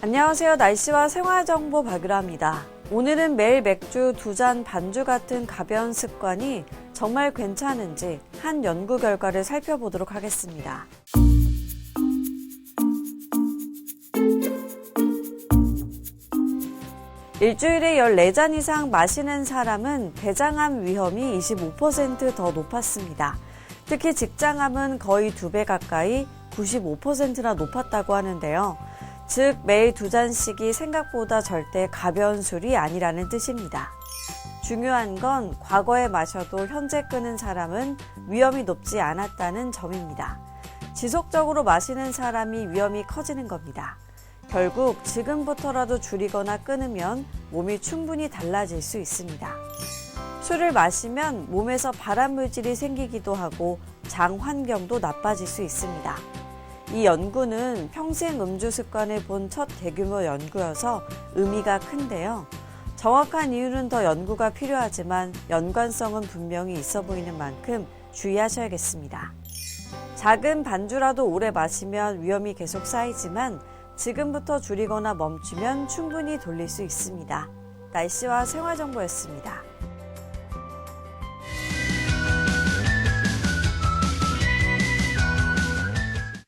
안녕하세요. 날씨와 생활정보 박유라입니다. 오늘은 매일 맥주 두 잔 반주 같은 가벼운 습관이 정말 괜찮은지 한 연구 결과를 살펴보도록 하겠습니다. 일주일에 14잔 이상 마시는 사람은 대장암 위험이 25%더 높았습니다. 특히 직장암은 거의 두 배 가까이 95%나 높았다고 하는데요. 즉, 매일 두 잔씩이 생각보다 절대 가벼운 술이 아니라는 뜻입니다. 중요한 건 과거에 마셔도 현재 끄는 사람은 위험이 높지 않았다는 점입니다. 지속적으로 마시는 사람이 위험이 커지는 겁니다. 결국 지금부터라도 줄이거나 끊으면 몸이 충분히 달라질 수 있습니다. 술을 마시면 몸에서 발암 물질이 생기기도 하고 장 환경도 나빠질 수 있습니다. 이 연구는 평생 음주 습관을 본 첫 대규모 연구여서 의미가 큰데요. 정확한 이유는 더 연구가 필요하지만 연관성은 분명히 있어 보이는 만큼 주의하셔야겠습니다. 작은 반주라도 오래 마시면 위험이 계속 쌓이지만 지금부터 줄이거나 멈추면 충분히 돌릴 수 있습니다. 날씨와 생활정보였습니다.